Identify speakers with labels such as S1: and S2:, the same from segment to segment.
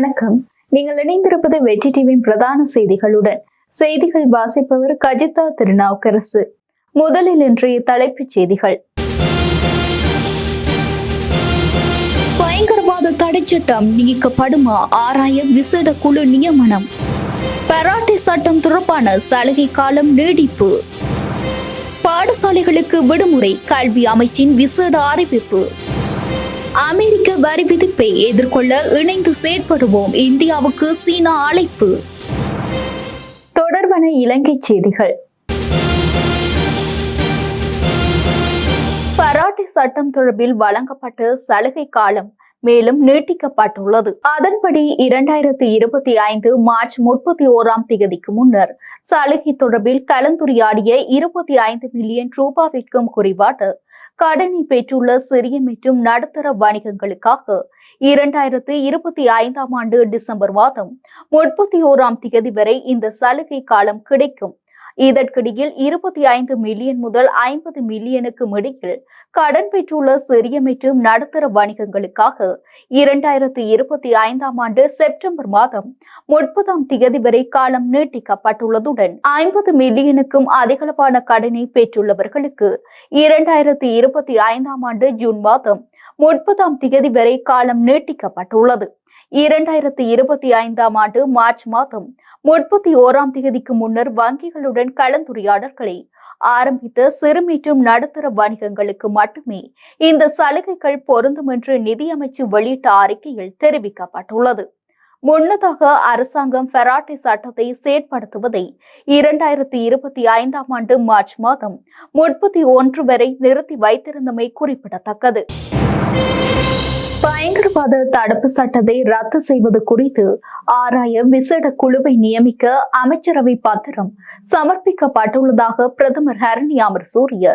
S1: வணக்கம். நீங்கள் இணைந்திருப்பது வெற்றி டிவியின் பிரதான செய்திகளுடன். செய்திகள் வாசிப்பவர் கஜிதா திருநாவுக்கரசு. முதலில் இன்றைய தலைப்புச் செய்திகள். பயங்கரவாத தடைச்சட்டம் நீக்கப்படுமா? ஆராய விசேட குழு நியமனம். பராட்டி சட்டம் தொடர்பான சலுகை காலம் நீடிப்பு. பாடசாலைகளுக்கு விடுமுறை கல்வி அமைச்சின் விசேட அறிவிப்பு. அமெரிக்க வரி விதிப்பை எதிர்கொள்ள இணைந்து செயற்படுவோம். இந்தியாவுக்கு சீனா அழைப்பு. தொடர்பான இலங்கை செய்திகள். பராட்டி சட்டம் தொடர்பில் வழங்கப்பட்ட சலுகை காலம் மேலும் நீட்டிக்கப்பட்டுள்ளது. அதன்படி இரண்டாயிரத்தி இருபத்தி ஐந்து மார்ச் முப்பத்தி ஓராம் தேதிக்கு முன்னர் சலுகை தொடர்பில் கலந்துரையாடிய இருபத்தி ஐந்து மில்லியன் ரூபாவிற்கும் குறிபாட்டு கடனை பெற்றுள்ள சிறிய மற்றும் நடுத்தர வணிகங்களுக்காக இரண்டாயிரத்து இருபத்தி ஐந்தாம் ஆண்டு டிசம்பர் மாதம் முப்பத்தி ஓராம் தேதி வரை இந்த சலுகை காலம் கிடைக்கும். இதற்கிடையில் இருபத்தி ஐந்து மில்லியன் முதல் ஐம்பது மில்லியனுக்கும் இடையில் கடன் பெற்றுள்ள சிறிய மற்றும் நடுத்தர வணிகங்களுக்காக இரண்டாயிரத்தி இருபத்தி ஐந்தாம் ஆண்டு செப்டம்பர் மாதம் முப்பதாம் தேதி வரை காலம் நீட்டிக்கப்பட்டுள்ளதுடன் ஐம்பது மில்லியனுக்கும் அதிகளவான கடனை பெற்றுள்ளவர்களுக்கு இரண்டாயிரத்தி இருபத்தி ஐந்தாம் ஆண்டு ஜூன் மாதம் முப்பதாம் தேதி வரை காலம் நீட்டிக்கப்பட்டுள்ளது. இரண்டாயிரத்தி இருபத்தி ஐந்தாம் ஆண்டு மார்ச் மாதம் முப்பத்தி ஓராம் தேதிக்கு முன்னர் வங்கிகளுடன் கலந்துரையாடல்களை ஆரம்பித்த சிறு மற்றும் நடுத்தர வணிகங்களுக்கு மட்டுமே இந்த சலுகைகள் பொருந்தும் என்று நிதியமைச்சு வெளியிட்ட அறிக்கையில் தெரிவிக்கப்பட்டுள்ளது. முன்னதாக அரசாங்கம் ஃபெராட்டி சட்டத்தை செயற்படுத்துவதை இரண்டாயிரத்தி இருபத்தி ஐந்தாம் ஆண்டு மார்ச் மாதம் முப்பத்தி ஒன்று வரை நிறுத்தி வைத்திருந்தமை குறிப்பிடத்தக்கது. பயங்கரவாத தடுப்பு சட்டத்தை ரத்து செய்வது குறித்து ஆராய விசேட குழுவை நியமிக்க அமைச்சரவை பத்திரம் சமர்ப்பிக்கப்பட்டுள்ளதாக பிரதமர் ஹரணி அமர் சூரிய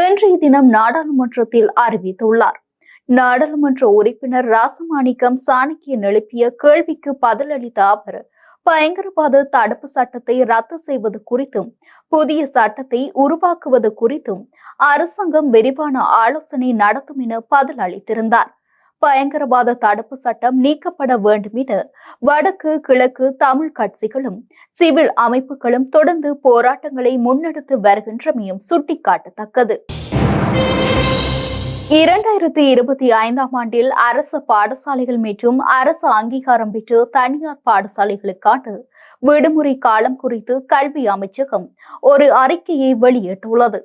S1: இன்றைய தினம் நாடாளுமன்றத்தில் அறிவித்துள்ளார். நாடாளுமன்ற உறுப்பினர் ராசமாணிக்கம் சாணக்கியன் எழுப்பிய கேள்விக்கு பதிலளித்த அவர் பயங்கரவாத தடுப்பு சட்டத்தை ரத்து செய்வது குறித்தும் புதிய சட்டத்தை உருவாக்குவது குறித்தும் அரசாங்கம் விரிவான ஆலோசனை நடத்தும் என பதில் அளித்திருந்தார் பயங்கரவாத தடுப்பு சட்டம் நீக்கப்பட வேண்டும் என வடக்கு கிழக்கு தமிழ் கட்சிகளும் சிவில் அமைப்புகளும் தொடர்ந்து போராட்டங்களை முன்னெடுத்து வருகின்றமையும் சுட்டிக்காட்டத்தக்கது. இரண்டாயிரத்தி இருபத்தி ஐந்தாம் ஆண்டில் அரசு பாடசாலைகள் மற்றும் அரசு அங்கீகாரம் பெற்று தனியார் பாடசாலைகளுக்கான விடுமுறை காலம் குறித்து கல்வி அமைச்சகம் ஒரு அறிக்கையை வெளியிட்டுள்ளது.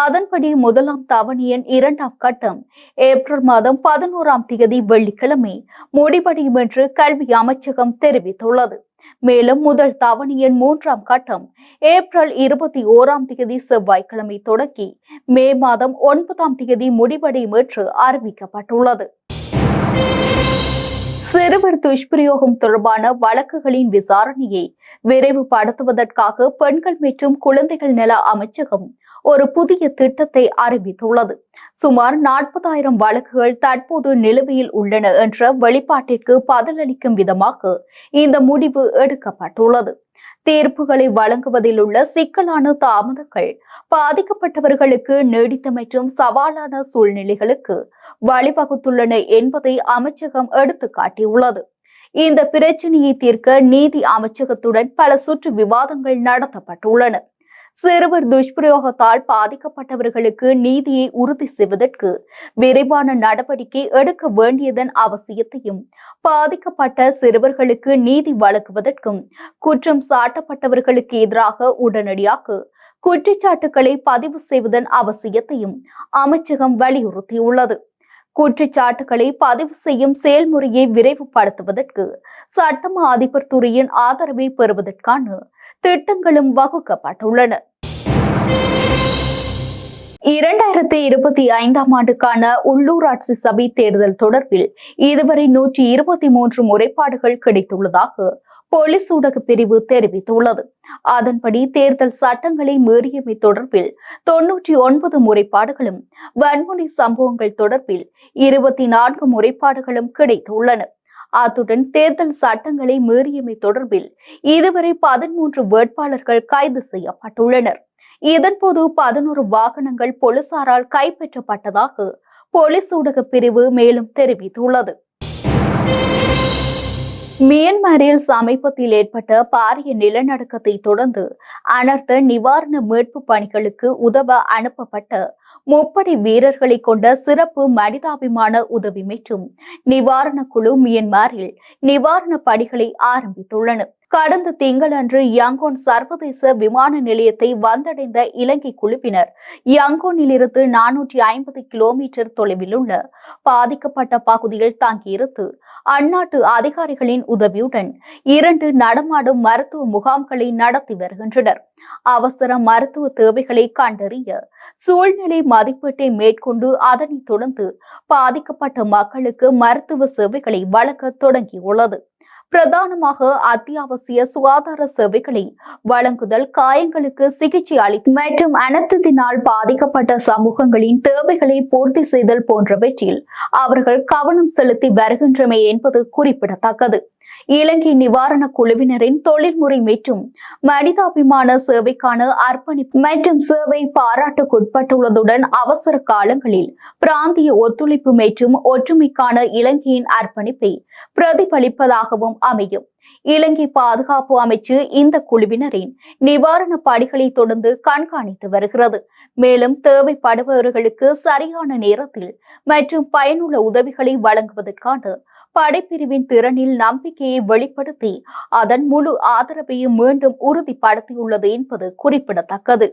S1: அதன்படி முதலாம் தவணையின் இரண்டாம் கட்டம் ஏப்ரல் மாதம் பதினோராம் தேதி வெள்ளிக்கிழமை முடிவடையும் என்று கல்வி அமைச்சகம் தெரிவித்துள்ளது. மேலும் முதல் தவணையின் மூன்றாம் கட்டம் ஏப்ரல் இருபத்தி ஓராம் தேதி செவ்வாய்க்கிழமை தொடங்கி மே மாதம் ஒன்பதாம் தேதி முடிவடையும் என்று அறிவிக்கப்பட்டுள்ளது. சிறுவர் துஷ்பிரயோகம் தொடர்பான வழக்குகளின் விசாரணையை விரைவுபடுத்துவதற்காக பெண்கள் மற்றும் குழந்தைகள் நல அமைச்சகம் ஒரு புதிய திட்டத்தை அறிவித்துள்ளது. சுமார் நாற்பதாயிரம் வழக்குகள் தற்போது நிலுவையில் உள்ளன என்ற வெளிப்பாட்டிற்கு பதிலளிக்கும் விதமாக இந்த முடிவு எடுக்கப்பட்டுள்ளது. தீர்ப்புகளை வழங்குவதில் உள்ள சிக்கலான தாமதங்கள் பாதிக்கப்பட்டவர்களுக்கு நீடித்த மற்றும் சவாலான சூழ்நிலைகளுக்கு வழிவகுத்துள்ளன என்பதை அமைச்சகம் எடுத்து காட்டியுள்ளது இந்த பிரச்சனையை தீர்க்க நீதி அமைச்சகத்துடன் பல சுற்று விவாதங்கள் நடத்தப்பட்டுள்ளன. சிறுவர் துஷ்பிரயோகத்தால் பாதிக்கப்பட்டவர்களுக்கு நீதியை உறுதி செய்வதற்கு விரைவான நடவடிக்கை எடுக்க வேண்டியதன் அவசியத்தையும் பாதிக்கப்பட்ட சிறுவர்களுக்கு நீதி வழங்குவதற்கும் குற்றம் சாட்டப்பட்டவர்களுக்கு எதிராக உடனடியாக குற்றச்சாட்டுகளை பதிவு செய்வதன் அவசியத்தையும் அமைச்சகம் வலியுறுத்தியுள்ளது. குற்றச்சாட்டுகளை பதிவு செய்யும் செயல்முறையை விரைவுபடுத்துவதற்கு சட்டமா அதிபர் துறையின் ஆதரவை பெறுவதற்கான திட்டங்களும் வகுக்கப்பட்டுள்ளன. இரண்டாயிரத்தி இருபத்தி ஐந்தாம் ஆண்டுக்கான உள்ளூராட்சி சபை தேர்தல் தொடர்பில் இதுவரை நூற்றி இருபத்தி மூன்று முறைப்பாடுகள் கிடைத்துள்ளதாக போலீஸ் ஊடக பிரிவு தெரிவித்துள்ளது. அதன்படி தேர்தல் சட்டங்களை மீறியமை தொடர்பில் தொன்னூற்றி ஒன்பது முறைப்பாடுகளும் வன்முறை சம்பவங்கள் தொடர்பில் இருபத்தி நான்கு முறைப்பாடுகளும் கிடைத்துள்ளன. அத்துடன் தேர்தல் சட்டங்களை மீறியமை தொடர்பில் இதுவரை பதிமூன்று வேட்பாளர்கள் கைது செய்யப்பட்டுள்ளனர். இதன்போது பதினோரு வாகனங்கள் போலீசாரால் மியன்மாரில் சமீபத்தில் ஏற்பட்ட பாரிய நிலநடுக்கத்தை தொடர்ந்து அனர்த்த நிவாரண மீட்பு பணிகளுக்கு உதவ அனுப்பப்பட்ட முப்படை வீரர்களை கொண்ட சிறப்பு மனிதாபிமான உதவி மற்றும் நிவாரண குழு மியன்மாரில் நிவாரண பணிகளை ஆரம்பித்துள்ளன. கடந்த திங்களன்று யங்கோன் சர்வதேச விமான நிலையத்தை வந்தடைந்த இலங்கை குழுவினர். யங்கோனிலிருந்து நானூற்றி ஐம்பது கிலோமீட்டர் தொலைவில் உள்ள பாதிக்கப்பட்ட பகுதியில் தங்கியிருந்து அந்நாட்டு அதிகாரிகளின் உதவியுடன் இரண்டு நடமாடும் மருத்துவ முகாம்களை நடத்தி வருகின்றனர். அவசர மருத்துவ தேவைகளை கண்டறிய சூழ்நிலை மதிப்பீட்டை மேற்கொண்டு அதனைத் தொடர்ந்து பாதிக்கப்பட்ட மக்களுக்கு மருத்துவ சேவைகளை வழங்க தொடங்கியுள்ளது. பிரதானமாக அத்தியாவசிய சுகாதார சேவைகளை வழங்குதல் காயங்களுக்கு சிகிச்சை அளிக்கும் மற்றும் அனர்த்தத்தினால் பாதிக்கப்பட்ட சமூகங்களின் தேவைகளை பூர்த்தி செய்தல் போன்றவற்றில் அவர்கள் கவனம் செலுத்தி வருகின்றமை என்பது குறிப்பிடத்தக்கது. இலங்கை நிவாரண குழுவினரின் தொழில்முறை மற்றும் மனிதாபிமான சேவைக்கான அர்ப்பணிப்பு மற்றும் சேவை பாராட்டுக்குட்பட்டுள்ளதுடன் அவசர காலங்களில் பிராந்திய ஒத்துழைப்பு மற்றும் ஒற்றுமைக்கான இலங்கையின் அர்ப்பணிப்பை பிரதிபலிப்பதாகவும் அமையும். இலங்கை பாதுகாப்பு அமைச்சு இந்த குழுவினரின் நிவாரண பணிகளை தொடர்ந்து கண்காணித்து வருகிறது. மேலும் தேவைப்படுபவர்களுக்கு சரியான நேரத்தில் மற்றும் பயனுள்ள உதவிகளை வழங்குவதற்கான படைப்பிரிவின் திறனில் நம்பிக்கையை வெளிப்படுத்தி அதன் முழு ஆதரவையும் மீண்டும் உறுதிப்படுத்தியுள்ளது என்பது குறிப்பிடத்தக்கது.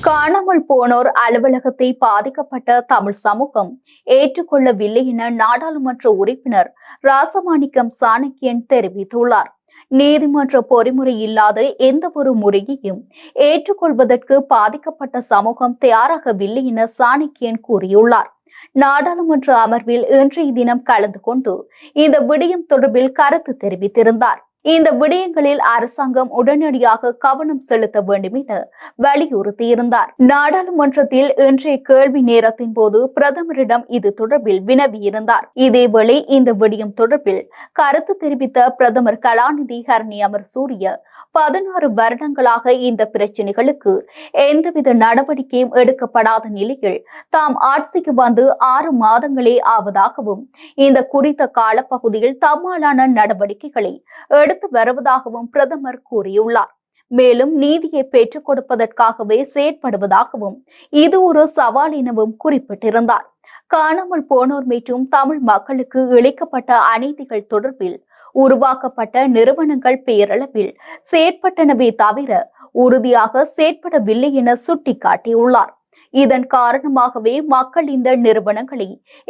S1: காணாமல் போனோர் அலுவலகத்தை பாதிக்கப்பட்ட தமிழ் சமூகம் ஏற்றுக்கொள்ளவில்லை என நாடாளுமன்ற உறுப்பினர் ராசமாணிக்கம் சாணக்கியன் தெரிவித்துள்ளார். நீதிமன்ற பொறிமுறை இல்லாத எந்த ஒரு முறையையும் ஏற்றுக்கொள்வதற்கு பாதிக்கப்பட்ட சமூகம் தயாராகவில்லை என சாணக்கியன் கூறியுள்ளார். நாடாளுமன்ற அமர்வில் இன்றைய தினம் கலந்து கொண்டு இந்த விடயம் தொடர்பில் கருத்து தெரிவித்திருந்தார். இந்த விடயங்களில் அரசாங்கம் உடனடியாக கவனம் செலுத்த வேண்டும் என வலியுறுத்தியிருந்தார். நாடாளுமன்றத்தில் இன்றைய கேள்வி நேரத்தின் போது பிரதமரிடம் இது தொடர்பில் வினவியிருந்தார். இதேவேளை இந்த விடயம் தொடர்பில் கருத்து தெரிவித்த பிரதமர் கலாநிதி ஹரணி அமர் சூரிய பதினாறு வருடங்களாக இந்த பிரச்சினைகளுக்கு எந்தவித நடவடிக்கையும் எடுக்கப்படாத நிலையில் தாம் ஆட்சிக்கு வந்து ஆறு மாதங்களே ஆவதாகவும் இந்த குறித்த காலப்பகுதியில் தம்மாலான நடவடிக்கைகளை எடுத்து வருவதாகவும் பிரதமர் கூறியுள்ளார். மேலும் நீதியை பெற்றுக் கொடுப்பதற்காகவே செயற்படுவதாகவும் இது ஒரு சவால் எனவும் குறிப்பிட்டிருந்தார். காணாமல் போனோர் மீட்டும் தமிழ் மக்களுக்கு இழைக்கப்பட்ட அநீதிகள் தொடர்பில் உருவாக்கப்பட்ட நிறுவனங்கள் பெயரளவில் செயற்பட்டனவே தவிர உறுதியாக செயற்படவில்லை என சுட்டிக்காட்டியுள்ளார். இதன் காரணமாகவே மக்கள் இந்த நிறுவனங்களை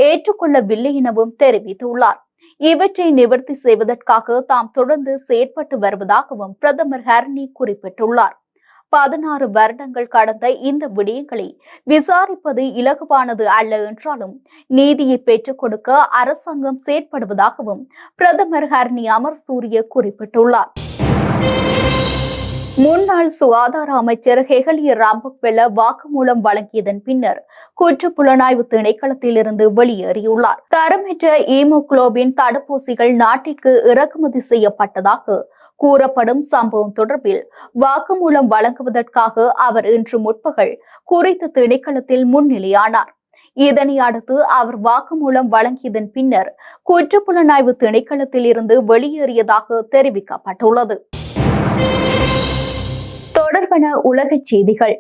S1: ஏற்றுக்கொள்ளவில்லை எனவும் தெரிவித்துள்ளார். இவற்றை நிவர்த்தி செய்வதற்காக தாம் தொடர்ந்து செயற்பட்டு வருவதாகவும் பிரதமர் ஹர்னி குறிப்பிட்டுள்ளார். பதினாறு வருடங்கள் கடந்த இந்த விடயங்களை விசாரிப்பது இலகுவானது அல்ல என்றாலும் நீதியை பெற்றுக் கொடுக்க அரசாங்கம் செயற்படுவதாகவும் பிரதமர் ஹர்னி அமர் சூரிய குறிப்பிட்டுள்ளார். முன்னாள் சுகாதார அமைச்சர் ஹெகலிய ராம்பக்வெல்ல வாக்குமூலம் வழங்கியதன் பின்னர் குற்ற புலனாய்வு திணைக்களத்தில் இருந்து வெளியேறியுள்ளார். தரமற்ற ஈமோக்ளோபின் தடுப்பூசிகள் நாட்டிற்கு இறக்குமதி செய்யப்பட்டதாக கூறப்படும் சம்பவம் தொடர்பில் வாக்குமூலம் வழங்குவதற்காக அவர் இன்று முற்பகல் குறித்த திணைக்களத்தில் முன்னிலையானார். இதனை அடுத்து அவர் வாக்குமூலம் வழங்கியதன் பின்னர் குற்றப்புலனாய்வு திணைக்களத்தில் இருந்து வெளியேறியதாக தெரிவிக்கப்பட்டுள்ளது. தொடர்பன உலகச் செய்திகள்.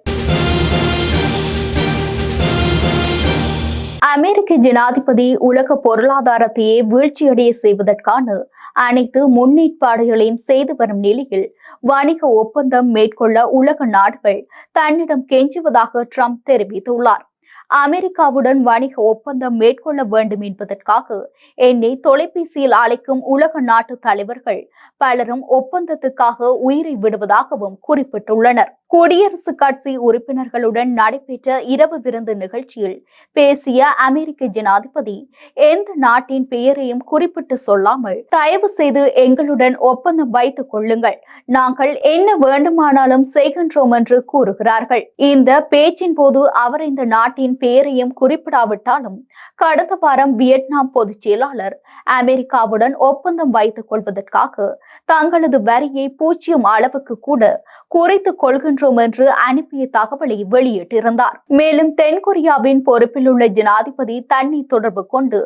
S1: அமெரிக்க ஜனாதிபதி உலக பொருளாதாரத்தையே வீழ்ச்சியடைய செய்வதற்கான அனைத்து முன்னேற்பாடுகளையும் செய்து வரும் நிலையில் வணிக ஒப்பந்தம் மேற்கொள்ள உலக நாடுகள் தன்னிடம் கெஞ்சுவதாக ட்ரம்ப் தெரிவித்துள்ளார். அமெரிக்காவுடன் வணிக ஒப்பந்தம் மேற்கொள்ள வேண்டும் என்பதற்காக என்னை தொலைபேசியில் அழைக்கும் உலக நாட்டு தலைவர்கள் பலரும் ஒப்பந்தத்துக்காக உயிரை விடுவதாகவும் குறிப்பிட்டுள்ளனர். குடியரசுக் கட்சி உறுப்பினர்களுடன் நடைபெற்ற இரவு விருந்து நிகழ்ச்சியில் பேசிய அமெரிக்க ஜனாதிபதி எந்த நாட்டின் பெயரையும் குறிப்பிட்டு சொல்லாமல் தயவு செய்து எங்களுடன் ஒப்பந்தம் வைத்துக் கொள்ளுங்கள். நாங்கள் என்ன வேண்டுமானாலும் செய்கின்றோம் என்று கூறுகிறார்கள். இந்த பேச்சின் போது அவர் இந்த நாட்டின் பெயரையும் குறிப்பிடாவிட்டாலும் கடந்த வாரம் வியட்நாம் பொதுச் செயலாளர் அமெரிக்காவுடன் ஒப்பந்தம் வைத்துக் கொள்வதற்காக தங்களது வரியை பூஜ்ஜியம் அளவுக்கு கூட குறைத்துக் கொள்கின்றோம் என்று அனுப்பிய தகவலை வெளியிட்டிருந்தார். மேலும் தென்கொரியாவின் பொறுப்பில் உள்ள ஜனாதிபதி தண்ணீர் தொடர்பு கொண்டு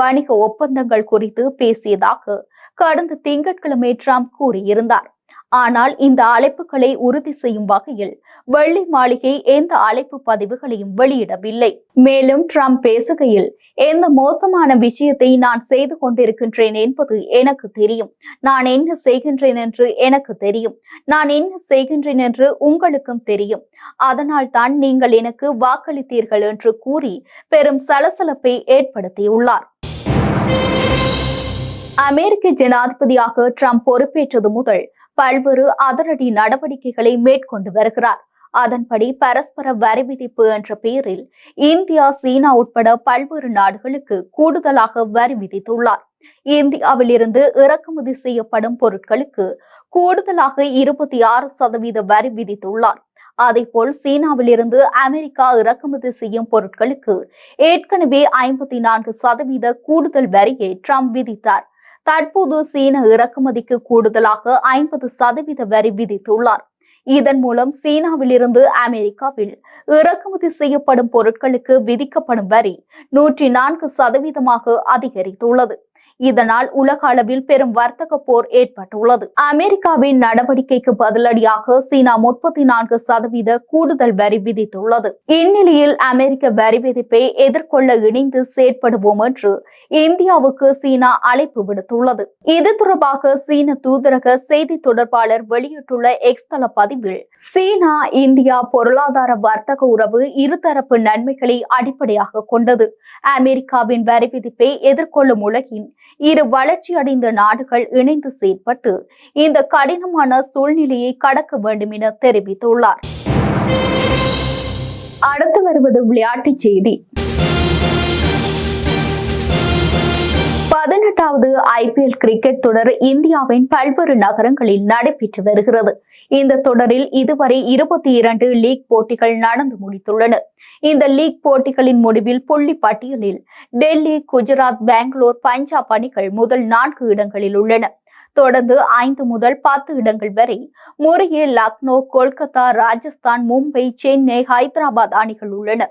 S1: வணிக ஒப்பந்தங்கள் குறித்து பேசியதாக கடந்த திங்கட்கிழமை ட்ரம்ப் கூறியிருந்தார். ஆனால் இந்த அழைப்புகளை உறுதி செய்யும் வகையில் வெள்ளி மாளிகை எந்த அழைப்பு பதிவுகளையும் வெளியிடவில்லை. மேலும் ட்ரம்ப் பேசுகையில் எந்த மோசமான விஷயத்தை நான் செய்து கொண்டிருக்கின்றேன் என்பது எனக்கு தெரியும். நான் என்ன செய்கின்றேன் என்று எனக்கு தெரியும். நான் என்ன செய்கின்றேன் என்று உங்களுக்கும் தெரியும். அதனால் தான் நீங்கள் எனக்கு வாக்களித்தீர்கள் என்று கூறி பெரும் சலசலப்பை ஏற்படுத்தியுள்ளார். அமெரிக்க ஜனாதிபதியாக ட்ரம்ப் பொறுப்பேற்றது முதல் பல்வேறு அதிரடி நடவடிக்கைகளை மேற்கொண்டு வருகிறார். அதன்படி பரஸ்பர வரி விதிப்பு என்ற பெயரில் இந்தியா சீனா உட்பட பல்வேறு நாடுகளுக்கு கூடுதலாக வரி விதித்துள்ளார். இந்தியாவிலிருந்து இறக்குமதி செய்யப்படும் பொருட்களுக்கு கூடுதலாக இருபத்தி ஆறு சதவீத வரி விதித்துள்ளார். அதேபோல் சீனாவில் இருந்து அமெரிக்கா இறக்குமதி செய்யும் பொருட்களுக்கு ஏற்கனவே ஐம்பத்தி நான்கு சதவீத கூடுதல் வரியை ட்ரம்ப் விதித்தார். தற்போது சீன இறக்குமதிக்கு கூடுதலாக ஐம்பது சதவீத வரி விதித்துள்ளார். இதன் மூலம் சீனாவிலிருந்து அமெரிக்காவில் இறக்குமதி செய்யப்படும் பொருட்களுக்கு விதிக்கப்படும் வரி நூற்றி நான்கு சதவீதமாக அதிகரித்துள்ளது. இதனால் உலக அளவில் பெரும் வர்த்தக போர் ஏற்பட்டுள்ளது. அமெரிக்காவின் நடவடிக்கைக்கு பதிலடியாக சீனா முப்பத்தி நான்கு சதவீத கூடுதல் வரி விதித்துள்ளது. இந்நிலையில் அமெரிக்க வரி விதிப்பை எதிர்கொள்ள இணைந்து செயற்படுவோம் என்று இந்தியாவுக்கு சீனா அழைப்பு விடுத்துள்ளது. இது தொடர்பாக சீன தூதரக செய்தி தொடர்பாளர் வெளியிட்டுள்ள எக்ஸ் தள பதிவில் சீனா இந்தியா பொருளாதார வர்த்தக உறவு இருதரப்பு நன்மைகளை அடிப்படையாக கொண்டது. அமெரிக்காவின் வரி விதிப்பை எதிர்கொள்ளும் உலகின் இரு வளர்ச்சி அடைந்த நாடுகள் இணைந்து செயற்பட்டு இந்த கடினமான சூழ்நிலையை கடக்க வேண்டும் என தெரிவித்துள்ளார். அடுத்து வருவது விளையாட்டுச் செய்தி. பதினெட்டாவது ஐபிஎல் கிரிக்கெட் தொடர் இந்தியாவின் பல்வேறு நகரங்களில் நடைபெற்று வருகிறது. இந்த தொடரில் இதுவரை இருபத்தி இரண்டு லீக் போட்டிகள் நடந்து முடித்துள்ளன. இந்த லீக் போட்டிகளின் முடிவில் புள்ளி பட்டியலில் டெல்லி குஜராத் பெங்களூர் பஞ்சாப் அணிகள் முதல் நான்கு இடங்களில் உள்ளன. தொடர்ந்து ஐந்து முதல் பத்து இடங்கள் வரை முறையே லக்னோ கொல்கத்தா ராஜஸ்தான் மும்பை சென்னை ஹைதராபாத் அணிகள் உள்ளன.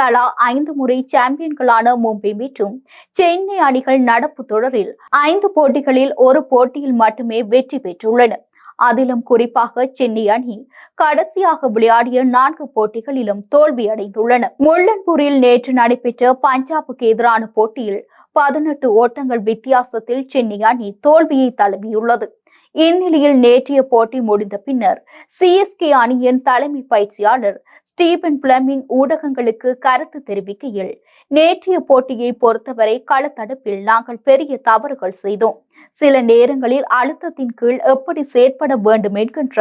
S1: தலா ஐந்து முறை சாம்பியன்களான மும்பை மற்றும் சென்னை அணிகள் நடப்பு தொடரில் ஐந்து போட்டிகளில் ஒரு போட்டியில் மட்டுமே வெற்றி பெற்றுள்ளன. அதிலும் குறிப்பாக சென்னை அணி கடைசியாக விளையாடிய நான்கு போட்டிகளிலும் தோல்வி அடைந்துள்ளன முள்ளன்பூரில் நேற்று நடைபெற்ற பஞ்சாபுக்கு எதிரான போட்டியில் பதினெட்டு ஓட்டங்கள் வித்தியாசத்தில் சென்னை அணி தோல்வியை தழுவியுள்ளது. இந்நிலையில் நேற்றைய போட்டி முடிந்த பின்னர் சிஎஸ்கே அணியின் தலைமை பயிற்சியாளர் ஸ்டீபன் பிளமிங் ஊடகங்களுக்கு கருத்து தெரிவிக்கையில் நேற்றைய போட்டியை பொறுத்தவரை களத்தடுப்பில் நாங்கள் பெரிய தவறுகள் செய்தோம். சில நேரங்களில் அழுத்தத்தின் கீழ் எப்படி செயற்பட வேண்டும் என்கின்ற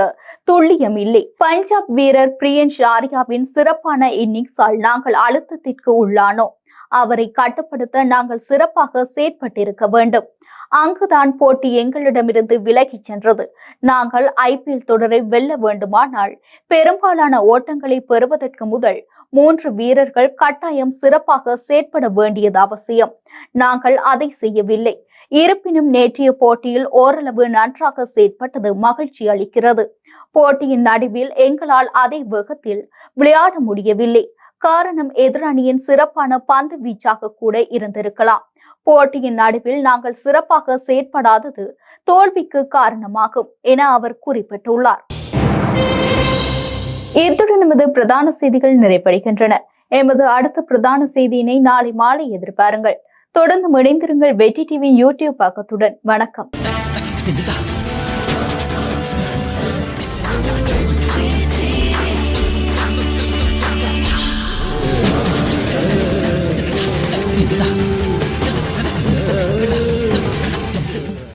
S1: துல்லியம் இல்லை. பஞ்சாப் வீரர் பிரியன் ஷாரியாவின் சிறப்பான இன்னிங்ஸால் நாங்கள் அழுத்தத்திற்கு உள்ளானோம். அவரை கட்டுப்படுத்த நாங்கள் சிறப்பாக செயற்பட்டிருக்க வேண்டும். அங்குதான் போட்டி எங்களிடமிருந்து விலகிச் சென்றது. நாங்கள் ஐபிஎல் தொடரை வெல்ல வேண்டுமானால் பெரும்பாலான ஓட்டங்களை பெறுவதற்கு முதல் மூன்று வீரர்கள் கட்டாயம் சிறப்பாக செயற்பட வேண்டியது அவசியம். நாங்கள் அதை செய்யவில்லை. இருப்பினும் நேற்றைய போட்டியில் ஓரளவு நன்றாக செயற்பட்டது மகிழ்ச்சி அளிக்கிறது. போட்டியின் நடுவில் எங்களால் அதே வேகத்தில் விளையாட முடியவில்லை. காரணம் எதிரணியின் சிறப்பான பந்து வீச்சாக கூட இருந்திருக்கலாம். போட்டியின் நடுவில் நாங்கள் சிறப்பாக செயற்படாதது தோல்விக்கு காரணமாகும் என அவர் குறிப்பிட்டுள்ளார். இத்துடன் எமது பிரதான செய்திகள் நிறைவடைகின்றன. எமது அடுத்த பிரதான செய்தியினை நாளை மாலை எதிர்பாருங்கள். தொடர்ந்து இணைந்திருங்கள் வெற்றி டிவி யூடியூப் பக்கத்துடன். வணக்கம்.